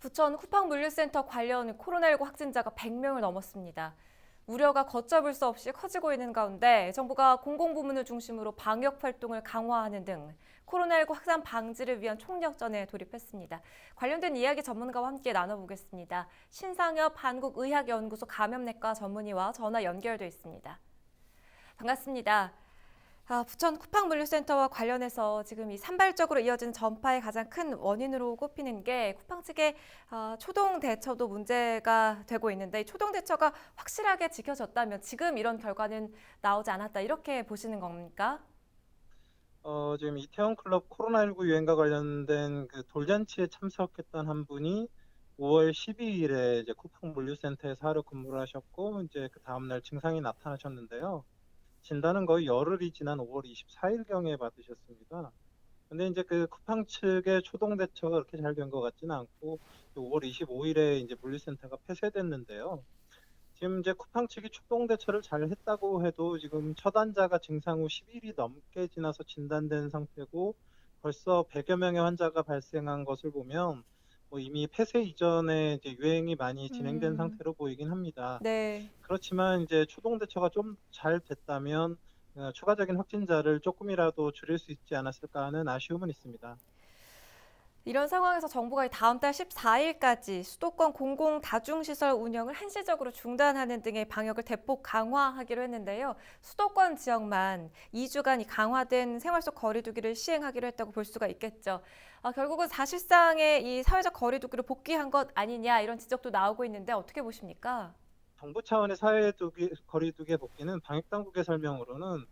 부천 쿠팡물류센터 관련 코로나19 확진자가 100명을 넘었습니다. 우려가 걷잡을 수 없이 커지고 있는 가운데 정부가 공공부문을 중심으로 방역 활동을 강화하는 등 코로나19 확산 방지를 위한 총력전에 돌입했습니다. 관련된 이야기 전문가와 함께 나눠보겠습니다. 신상엽 한국의학연구소 감염내과 전문의와 전화 연결돼 있습니다. 반갑습니다. 아, 부천 쿠팡물류센터와 관련해서 지금 이 산발적으로 이어진 전파의 가장 큰 원인으로 꼽히는 게 쿠팡 측의 아, 초동 대처도 문제가 되고 있는데 이 초동 대처가 확실하게 지켜졌다면 지금 이런 결과는 나오지 않았다 이렇게 보시는 겁니까? 어, 지금 이태원 클럽 코로나19 유행과 관련된 그 돌잔치에 참석했던 한 분이 5월 12일에 이제 쿠팡 물류센터에서 하루 근무를 하셨고 이제 그 다음 날 증상이 나타나셨는데요. 진단은 거의 열흘이 지난 5월 24일경에 받으셨습니다. 근데 이제 그 쿠팡 측의 초동 대처가 그렇게 잘 된 것 같지는 않고 5월 25일에 이제 물류센터가 폐쇄됐는데요. 지금 이제 쿠팡 측이 초동 대처를 잘 했다고 해도 지금 첫 환자가 증상 후 10일이 넘게 지나서 진단된 상태고 벌써 100여 명의 환자가 발생한 것을 보면 뭐 이미 폐쇄 이전에 이제 유행이 많이 진행된 음. 상태로 보이긴 합니다. 네. 그렇지만 이제 초동 대처가 좀 잘 됐다면 어, 추가적인 확진자를 조금이라도 줄일 수 있지 않았을까 하는 아쉬움은 있습니다. 이런 상황에서 정부가 이 다음 달 14일까지 수도권 공공 다중시설 운영을 한시적으로 중단하는 등의 방역을 대폭 강화하기로 했는데요. 수도권 지역만 2주간 이 강화된 생활 속 거리두기를 시행하기로 했다고 볼 수가 있겠죠. 아, 결국은 사실상의 이 사회적 거리두기를 복귀한 것 아니냐 이런 지적도 나오고 있는데 어떻게 보십니까? 정부 차원의 사회두기, 거리두기 복귀는 방역당국의 설명으로는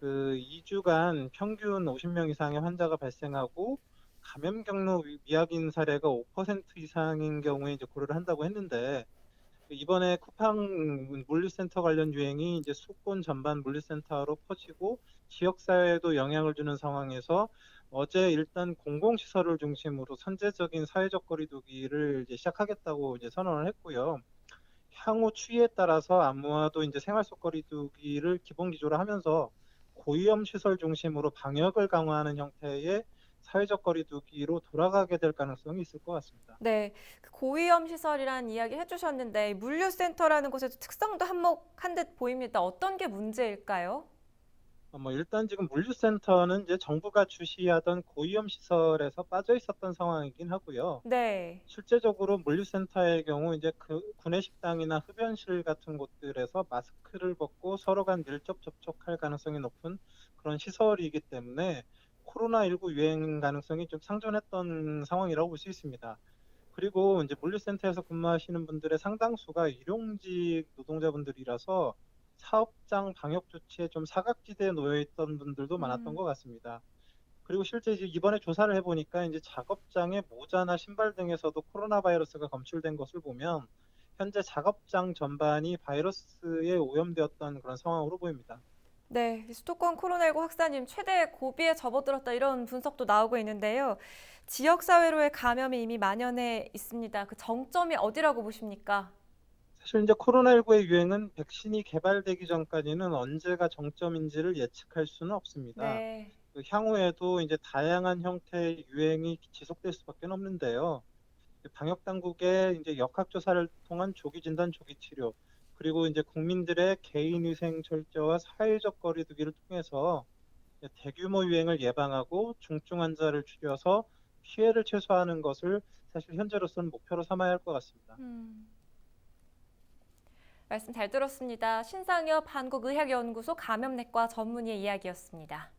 그 2주간 평균 50명 이상의 환자가 발생하고 감염 경로 미- 미약인 사례가 5% 이상인 경우에 이제 고려를 한다고 했는데 이번에 쿠팡 물류센터 관련 유행이 이제 수도권 전반 물류센터로 퍼지고 지역 사회에도 영향을 주는 상황에서 어제 일단 공공시설을 중심으로 선제적인 사회적 거리두기를 이제 시작하겠다고 이제 선언을 했고요. 향후 추이에 따라서 아무와도 이제 생활 속 거리두기를 기본 기조로 하면서 고위험 시설 중심으로 방역을 강화하는 형태의 사회적 거리두기로 돌아가게 될 가능성이 있을 것 같습니다. 네, 그 고위험 시설이라는 이야기 해주셨는데 물류센터라는 곳에도 특성도 한몫한 듯 보입니다. 어떤 게 문제일까요? 어, 뭐 일단 지금 물류센터는 이제 정부가 주시하던 고위험 시설에서 빠져 있었던 상황이긴 하고요. 네. 실제적으로 물류센터의 경우 이제 그 구내식당이나 흡연실 같은 곳들에서 마스크를 벗고 서로 간 밀접 접촉할 가능성이 높은 그런 시설이기 때문에 코로나19 유행 가능성이 좀 상존했던 상황이라고 볼 수 있습니다. 그리고 이제 물류센터에서 근무하시는 분들의 상당수가 일용직 노동자분들이라서 사업장 방역 조치에 좀 사각지대에 놓여 있던 분들도 많았던 음. 것 같습니다. 그리고 실제 이번에 조사를 해보니까 이제 작업장의 모자나 신발 등에서도 코로나 바이러스가 검출된 것을 보면 현재 작업장 전반이 바이러스에 오염되었던 그런 상황으로 보입니다. 네, 수도권 코로나19 확산이 최대 고비에 접어들었다 이런 분석도 나오고 있는데요. 지역 사회로의 감염이 이미 만연해 있습니다. 그 정점이 어디라고 보십니까? 사실 이제 코로나19의 유행은 백신이 개발되기 전까지는 언제가 정점인지를 예측할 수는 없습니다. 네. 그 향후에도 이제 다양한 형태의 유행이 지속될 수밖에 없는데요. 방역 당국의 이제 역학 조사를 통한 조기 진단, 조기 치료, 그리고 이제 국민들의 개인 위생 철저와 사회적 거리두기를 통해서 대규모 유행을 예방하고 중증 환자를 줄여서 피해를 최소화하는 것을 사실 현재로서는 목표로 삼아야 할 것 같습니다. 음. 말씀 잘 들었습니다. 신상엽 한국의학연구소 감염내과 전문의의 이야기였습니다.